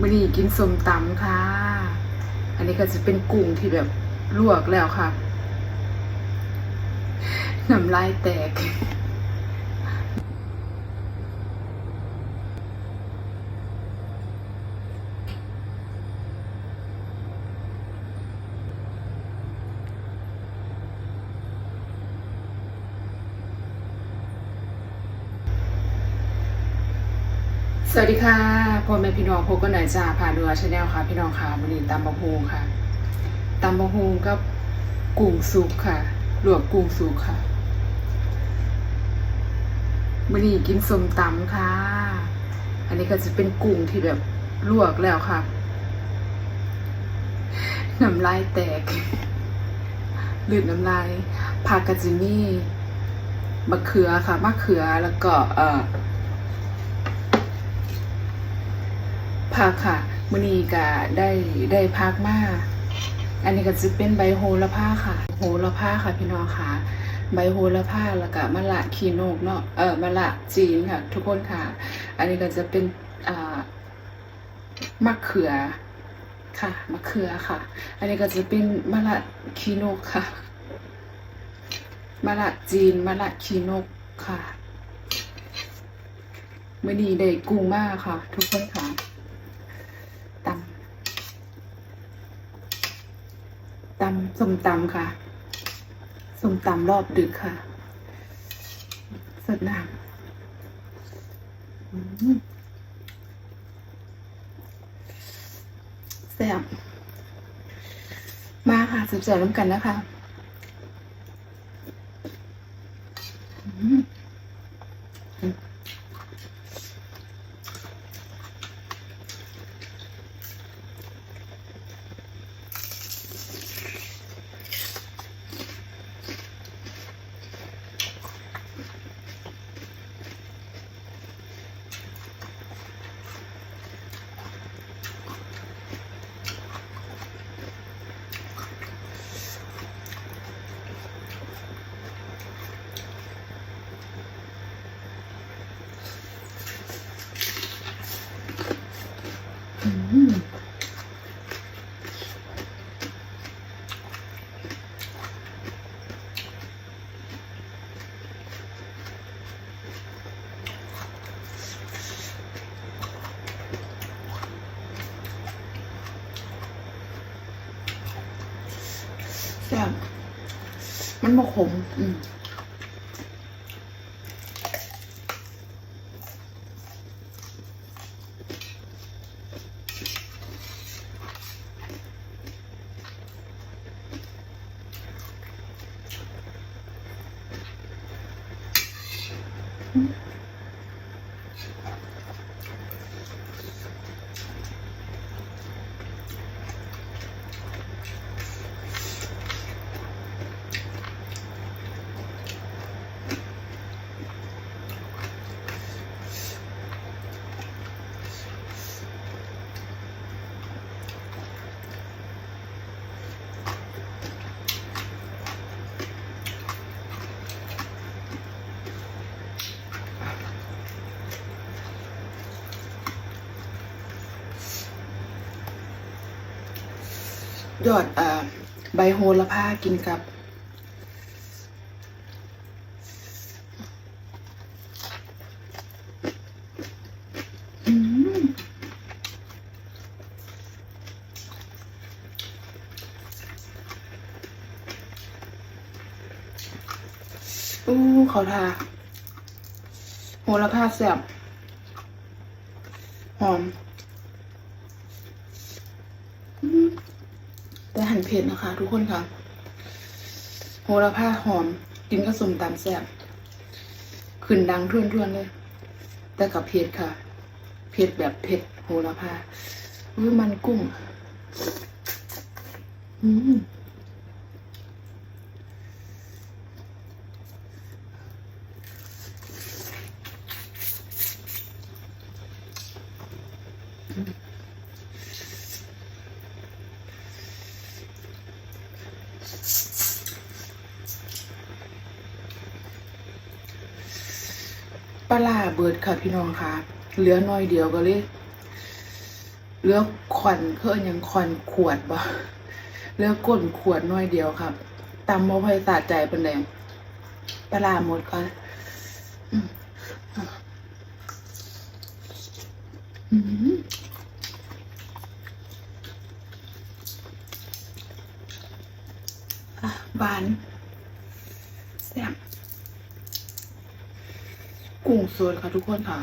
มื่อนี้กินส้มตำค่ะ อันนี้ก็จะเป็นกุ้งที่แบบลวกแล้วค่ะ น้ำลายแตก สวัสดีค่ะ พ่อแม่พี่น้องพบกันหน่อยจ้าผ่านเรือชาแนลค่ะ พี่น้องค่ะวันนี้ตำบะฮูค่ะตำบะฮูกับกุ้งสุกค่ะลวกกุ้งสุกค่ะวันนี้กินส้มตำค่ะ อันนี้ก็จะเป็นกุ้งที่แบบลวกแล้วค่ะน้ำลายแตกหลืดน้ำลายผักกะจิมี่มะเขือค่ะมะเขือแล้วก็เอ่อ พักค่ะมื้อนี้ก็ได้ได้พักมาอันนี้ก็จะเป็นใบโหระพาค่ะ โหระพาค่ะพี่น้องค่ะ ใบโหระพาแล้วก็มะละขีโนกเนาะเออมะละจีนค่ะ ทุกคนค่ะ อันนี้ก็จะเป็นอ่ามะเขือค่ะมะเขือค่ะ อันนี้ก็จะเป็นมะละขีโนกค่ะมะละจีนมะละขีโนกค่ะมื่อนี้ได้กุ้งมากค่ะ ทุกคนค่ะตำตำ ส้มตำค่ะส้มตำรอบดึกค่ะ สดน้ำแซ่บมาค่ะสืบสวนร่วมกันนะคะ อืม แซ่บมันบ่ขม อืม Mm-hmm. ยอดอ่อใบโหระพากินกับอืมอู้เขาทาโหระพาแซ่บหอม อืม แต่หั่น เผ็ดนะคะ ทุกคนค่ะ โหระพาหอม กินกระสุมตามแซ่บขึ้นดังท่วนๆเลย แต่กับเผ็ดค่ะ เผ็ดแบบเผ็ดโหระพาอุ้ยมันกุ้ง อืมปลาร้าเบิด ค่ะพี่น้องค่ะเหลือน้อยเดียวก็เลยเลือกควันเพื่อยังควันขวดบ่เลือกก้นขวดน้อยเดียวครับตำบ่ค่อยสะใจเป็นแดงปลาร้าหมดก่อนอืมอืมอะหวานแซ่บ กุ้งสดค่ะทุกคนค่ะ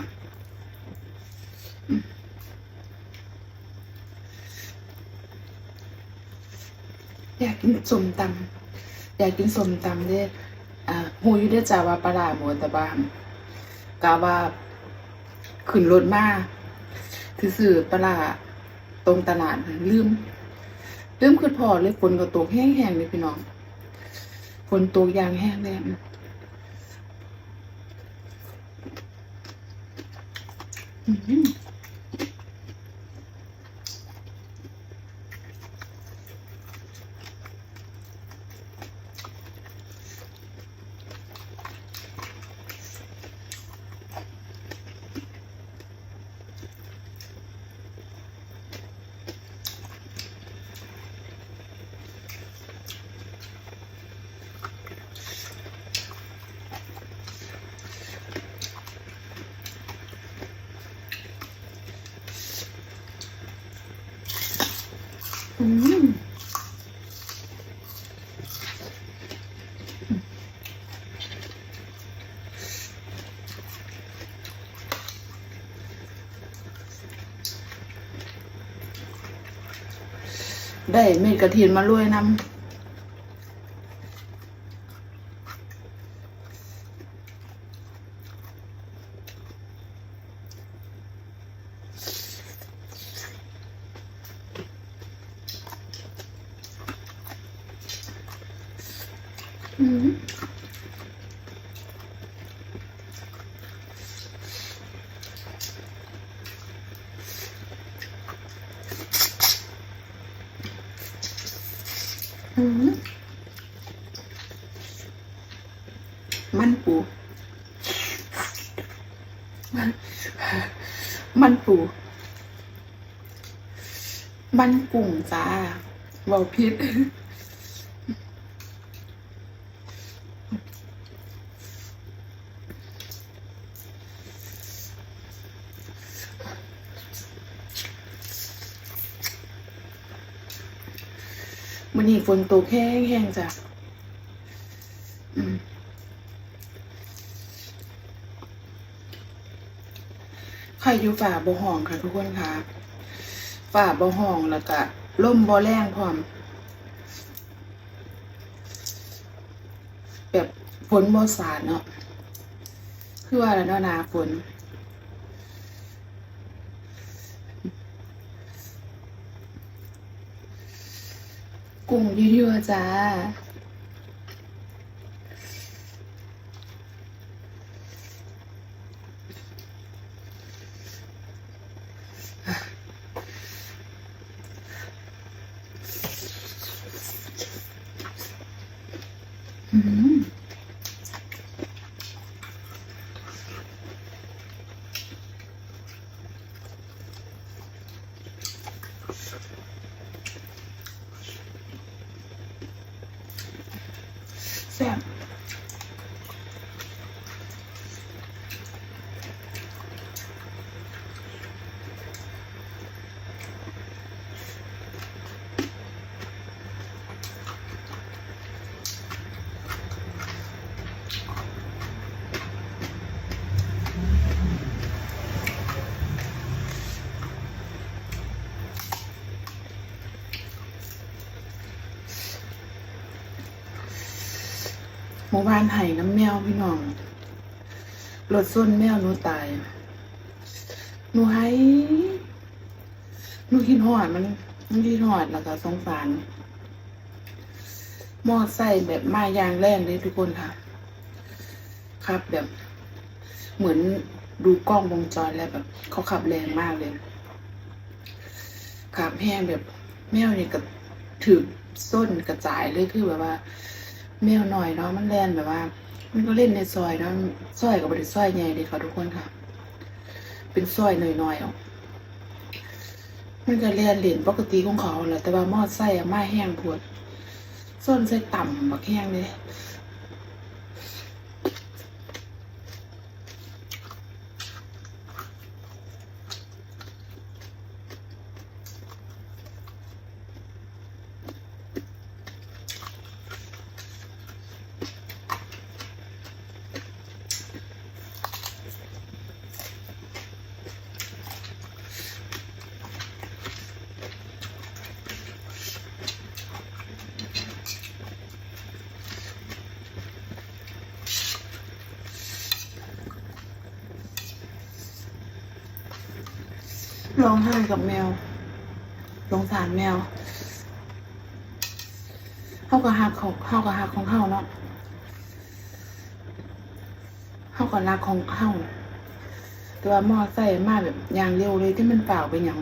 อยากกินสมตำอยากกินสมตำเด้อ่าหูอยู่ได้จ้าว่าปลาหมดแต่บานกาว่าขึ้นรถมาซื้อๆปลาร้าตรงตลาดลืมลืมคือพอเลยฝนก็ตกแห้งๆเลยพี่น้องฝนตกอย่างแห้งเลย อื ได้เม็ดกระเทียมมาลวยน้ำ มันปูมันปูมันกุ้งจ้าเว่าพิษ ฝนตกแห้งแห้งจ้ะใครอยู่ฝ่าบ่ห้องค่ะทุกคนค่ะฝ่าบ่ห้องแล้วก็ล่มบ่แรงพร้อม แบบฝนบ่สาดเนาะคือว่าแล้วเนาะนาฝน กุ้งเย แมู่บ้านไห่น้ำแมวพี่น้องรถส้นแมวหนูตายหนูให้หนูคิดหอดมันมันคิดหอดแล้วก็สงสารมอไซค์แบบมายางแรงเลยทุกคนค่ะ ครับแบบ เหมือนดูกล้องวงจรแล้วแบบ เขาขับแรงมากเลยขับแห้งแบบแมวเนี่ยก็ถือส้นกระจายเลยคือแบบว่า แมวหน่อยเนาะมันแล่นแบบว่า มันก็เล่นในซอยเนาะซอยกับบริซอยใหญ่เลยค่ะทุกคนค่ะ เป็นซอยหน่อยๆออกมันก็เรียนเหรียญปกติของเขาแหละแต่ว่ามอดไส้อะมาแห้งปวดส้นไส้ต่ำบักแห้งเลย ร้องไห้กับแมวสงสารแมวเข้ากับหักของเข้ากับหักของเข้าเนาะเข้ากับรักของเข้าแต่ว่ามอใส่มาแบบอย่างเร็วเลยที่มันเปล่าไปอย่าง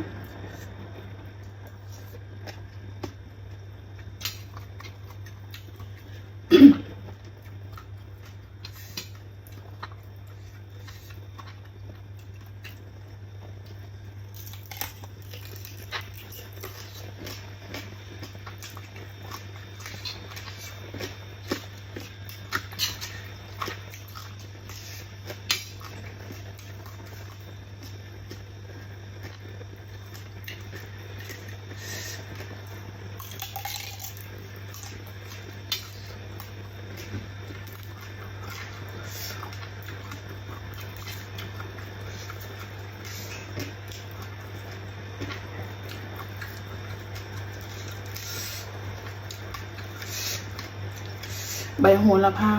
ใบโหระพา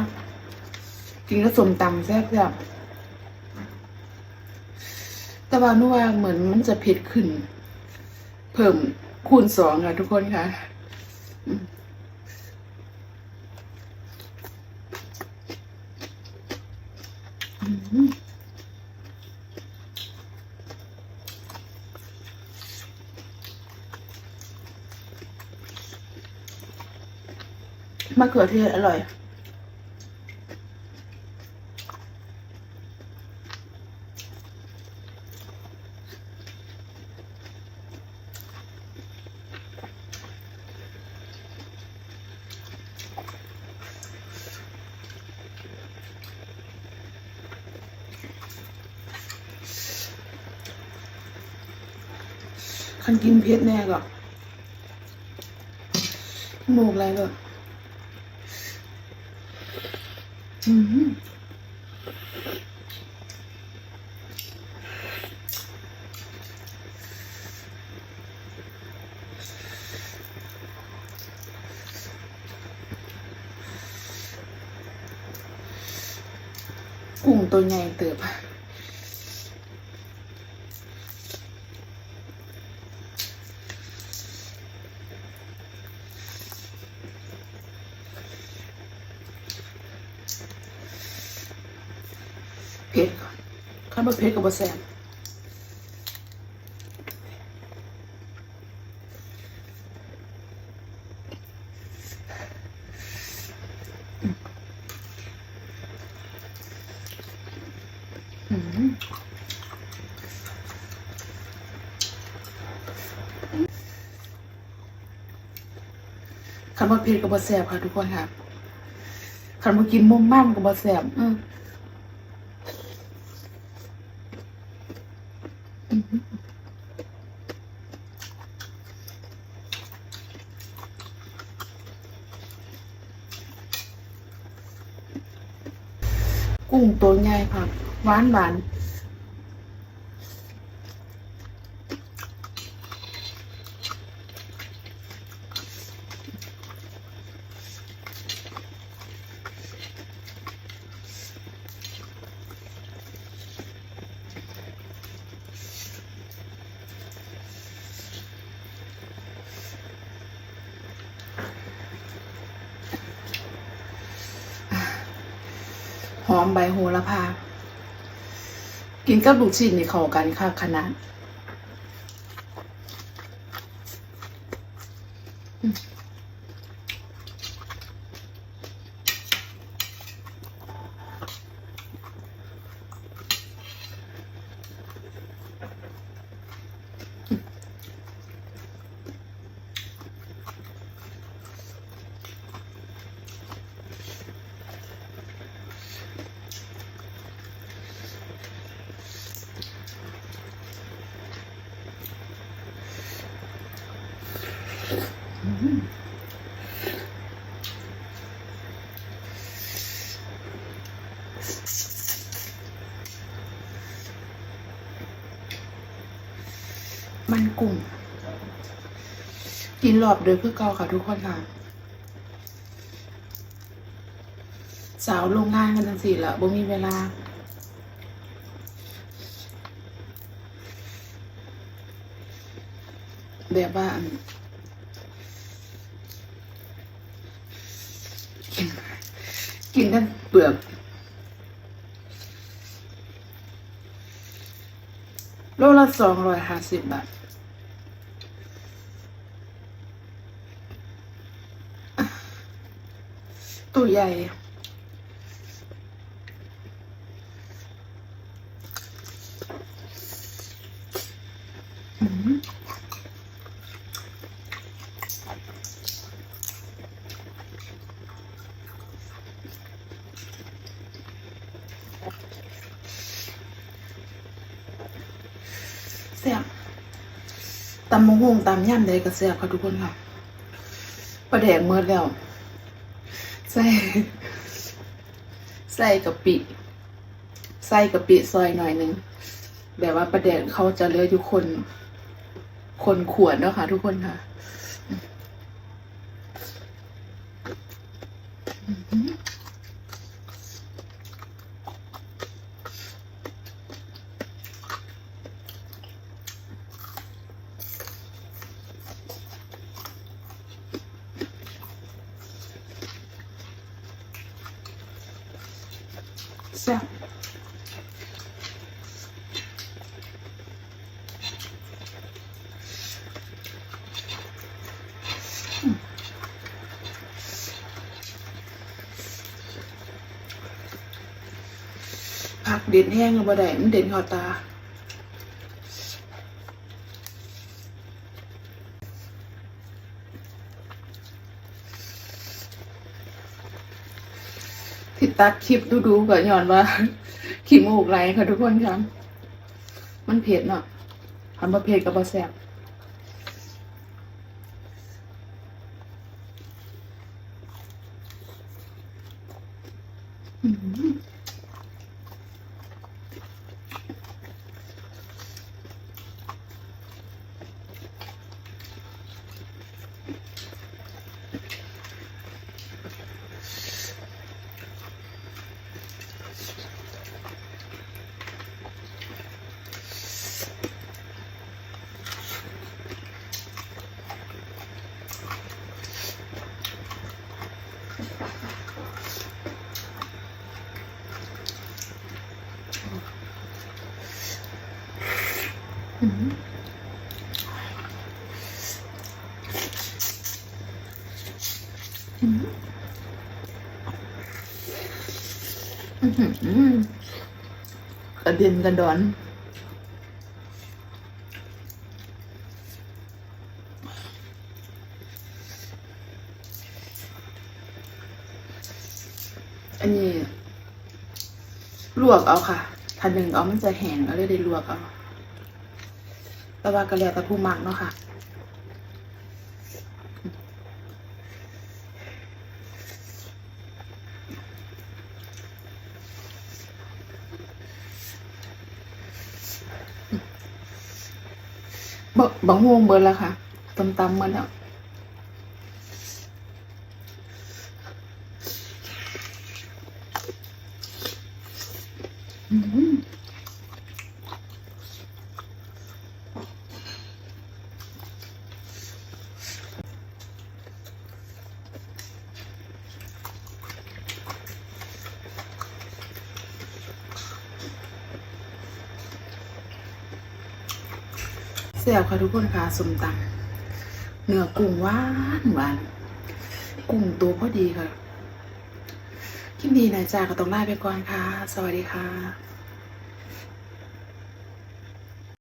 กินก็สมตำแซ่บแบบแต่ว่านัวาเหมือนมันจะเผ็ดขึ้น เพิ่มคูณสองค่ะทุกคนค่ะ มะเขือเทศอร่อย คันกินเผ็ดแน่ก็หมูกอะไรเลยอืม กุ้งตัวใหญ่เติบาวบะเผ็ดกับแซ่บอืมคันบะเผ็ดกับบะแซ่บค่ะทุกคนค่ะคันบะกินมุมมั่มกับบะแซ่บอืม กุ้งตัวใหญ่ค่ะหวานหวานหอมใบโหระพา กินกับลูกชิ้นนี่เข้ากันค่ะขนาด กุ้ง กินรอบเดือเพื่อเกาค่ะทุกคนค่ะ สาวโรงงานกันจังสี่ละบ่มีเวลาแบบว่ากินกินทั้งเปลือกโลละสองร้อยห้าสิบบาท ตัวใหญ่อืมแซ่บตำมะฮวงตำย่ำใดก็แซ่บค่ะทุกคนค่ะประแดกเมื่อแล้ว ใส่ใส่กะปิ ใส่กะปิซอยหน่อยหนึงแบบว่าประเด็นเขาจะเลืออยู่คน คนขวดเนาะค่ะทุกคนค่ะ เด่นแห้งก็บ่ได้มันเด่นเขอตา ที่ตัดคลิปดูๆก็ย้อนว่าขี้มูกไหลค่ะทุกคนครับมันเผ็ดเนาะทำมาเผ็ดกับบะแซ่บ กระเด็นกระดอนอันนี้ ลวกเอาค่ะ ถ้าหนึ่งเอามันจะแห้งก็เลยได้ลวกเอาแต่ว่าก็แล้วแต่ผู้มักเนาะค่ะ บะบังฮวงเบิร์แล้วค่ะตำตำมาแล้วอืม แซ่บค่ะทุกคนค่ะสมตำเนื้อกุ้งหวานหวานกุ้งตัวพอดีค่ะคลิปนี้นายจ่าก็ต้องลาไปก่อนค่ะ สวัสดีค่ะ